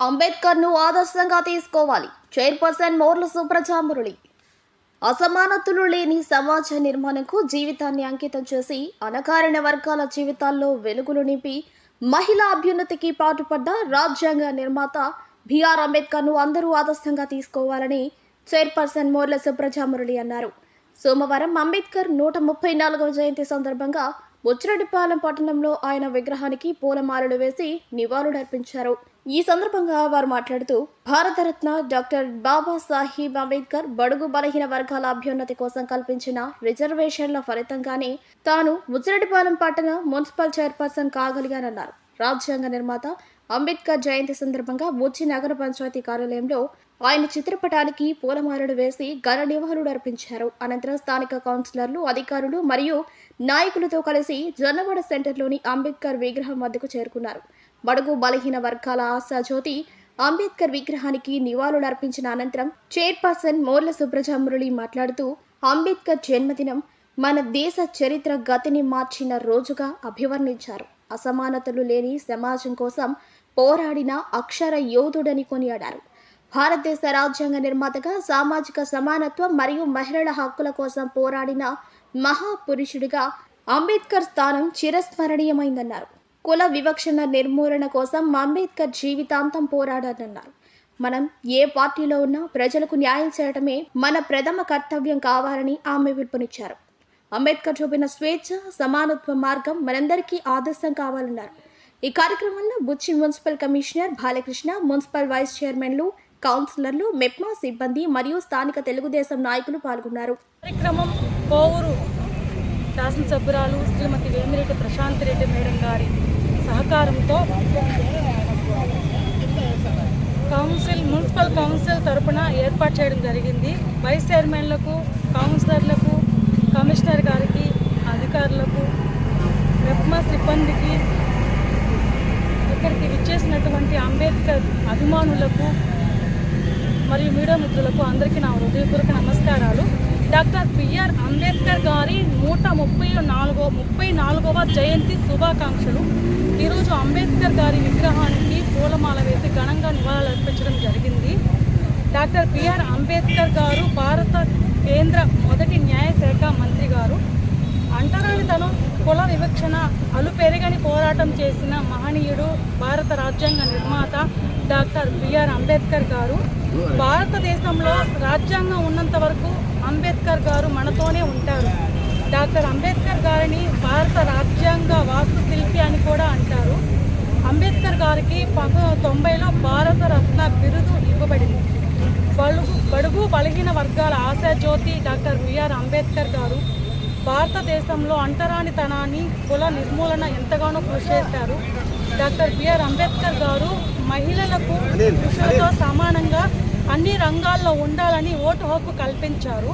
అంబేద్కర్ను ఆదర్శంగా తీసుకోవాలి. చైర్పర్సన్ మోర్ల సుప్రజా అసమానతలు లేని సమాజ నిర్మాణంకు జీవితాన్ని అంకితం చేసి అనకారణ వర్గాల జీవితాల్లో వెలుగులు నింపి మహిళా అభ్యున్నతికి పాటుపడ్డ రాజ్యాంగ నిర్మాత బిఆర్ అంబేద్కర్ను అందరూ ఆదర్శంగా తీసుకోవాలని చైర్పర్సన్ మోర్ల సుబ్రజామురళి అన్నారు. సోమవారం అంబేద్కర్ నూట ముప్పై నాలుగవ జయంతి సందర్భంగా బుచ్చిరెడ్డిపాలెం పట్టణంలో ఆయన విగ్రహానికి పూలమాలలు వేసి నివాళులర్పించారు. ఈ సందర్భంగా వారు మాట్లాడుతూ భారతరత్న డాక్టర్ బాబాసాహెబ్ అంబేద్కర్ బడుగు బలహీన వర్గాల అభ్యున్నతి కోసం కల్పించిన రిజర్వేషన్ల ఫలితంగానే తాను బుచ్చిరెడ్డిపాలెం పట్టణ మున్సిపల్ చైర్పర్సన్ కాగలిగానన్నారు. రాజ్యాంగ నిర్మాత అంబేద్కర్ జయంతి సందర్భంగా బుచ్చి నగర పంచాయతీ కార్యాలయంలో ఆయన చిత్రపటానికి పూలమాలలు వేసి ఘన నివాళులు అర్పించారు. అనంతరం స్థానిక కౌన్సిలర్లు అధికారులు మరియు నాయకులతో కలిసి జొన్నవాడ సెంటర్లోని అంబేద్కర్ విగ్రహం వద్దకు చేరుకున్నారు. బడుగు బలహీన వర్గాల ఆశాజ్యోతి అంబేద్కర్ విగ్రహానికి నివాళులర్పించిన అనంతరం చైర్పర్సన్ మోర్ల సుబ్రజా మాట్లాడుతూ అంబేద్కర్ జన్మదినం మన దేశ చరిత్ర గతిని మార్చిన రోజుగా అభివర్ణించారు. అసమానతలు లేని సమాజం కోసం పోరాడిన అక్షర యోధుడని కొనియాడారు. భారతదేశ రాజ్యాంగ నిర్మాతగా సామాజిక సమానత్వం మరియు మహిళల హక్కుల కోసం పోరాడిన మహాపురుషుడిగా అంబేద్కర్ స్థానం చిరస్మరణీయమైందన్నారు. కుల వివక్షణ నిర్మూలన కోసం అంబేద్కర్ జీవితాంతం పోరాడారన్నారు మనం ఏ పార్టీలో ఉన్నా ప్రజలకు న్యాయం చేయడమే మన ప్రథమ కర్తవ్యం కావాలని ఆమె పిలుపునిచ్చారు. అంబేద్కర్ చూపిన స్వేచ్ఛ సమానత్వ మార్గం మనందరికీ ఆదర్శం కావాలన్నారు. ఈ కార్యక్రమంలో Buchi municipal commissioner Balakrishna municipal vice చైర్మన్లు కౌన్సిలర్లు మెప్మా సిబ్బంది మరియు స్థానిక తెలుగుదేశం నాయకులు పాల్గొన్నారు. కార్యక్రమం కోవూరు శాసనసభ్యురాలు శ్రీమతి వేమిరెడ్డి ప్రశాంత్ రెడ్డి మేడం గారి సహకారంతో కౌన్సిల్ మున్సిపల్ కౌన్సిల్ తరఫున ఏర్పాటు చేయడం జరిగింది. వైస్ చైర్మన్లకు కౌన్సిలర్లకు కమిషనర్ గారికి అధికారులకు రెప్మా సిబ్బందికి ఇక్కడికి విచ్చేసినటువంటి అంబేద్కర్ అభిమానులకు మరియు మీడియా మిత్రులకు అందరికీ నా హృదయపూర్వక నమస్కారాలు. డాక్టర్ బిఆర్ అంబేద్కర్ గారి నూట ముప్పై నాలుగో ముప్పై నాలుగవ జయంతి శుభాకాంక్షలు. ఈరోజు అంబేద్కర్ గారి విగ్రహానికి పూలమాల వేసి ఘనంగా నివాళులర్పించడం జరిగింది. డాక్టర్ బిఆర్ అంబేద్కర్ గారు భారత కేంద్ర మొదటి న్యాయశాఖ మంత్రి గారు. అంటరానితనం కుల వివక్షణ అలుపెరగని పోరాటం చేసిన మహనీయుడు భారత రాజ్యాంగ నిర్మాత డాక్టర్ బిఆర్ అంబేద్కర్ గారు. భారతదేశంలో రాజ్యాంగం ఉన్నంత వరకు గారు మనతోనే ఉంటారు. డాక్టర్ అంబేద్కర్ గారిని భారత రాజ్యాంగ వాస్తుశిల్పి అని కూడా అంటారు. అంబేద్కర్ గారికి తొంభైలో భారత రత్న బిరుదు ఇవ్వబడింది. బడుగు బడుగు బలహీన వర్గాల ఆశాజ్యోతి డాక్టర్ బిఆర్ అంబేద్కర్ గారు భారతదేశంలో అంటరానితనాన్ని కుల నిర్మూలన ఎంతగానో కృషి చేశారు. డాక్టర్ బిఆర్ అంబేద్కర్ గారు మహిళలకు పురుషులతో సమానంగా అన్ని రంగాల్లో ఉండాలని ఓటు హక్కు కల్పించారు.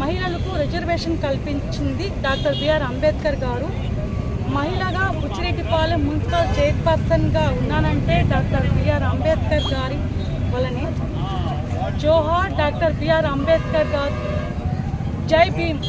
మహిళలకు రిజర్వేషన్ కల్పించింది డాక్టర్ బిఆర్ అంబేద్కర్ గారు. మహిళగా బుచ్చిరెడ్డిపాలెం మున్సిపల్ చైర్పర్సన్గా ఉన్నానంటే డాక్టర్ బిఆర్ అంబేద్కర్ గారి వలనే. జోహార్ డాక్టర్ బిఆర్ అంబేద్కర్ గారు. జై భీమ్.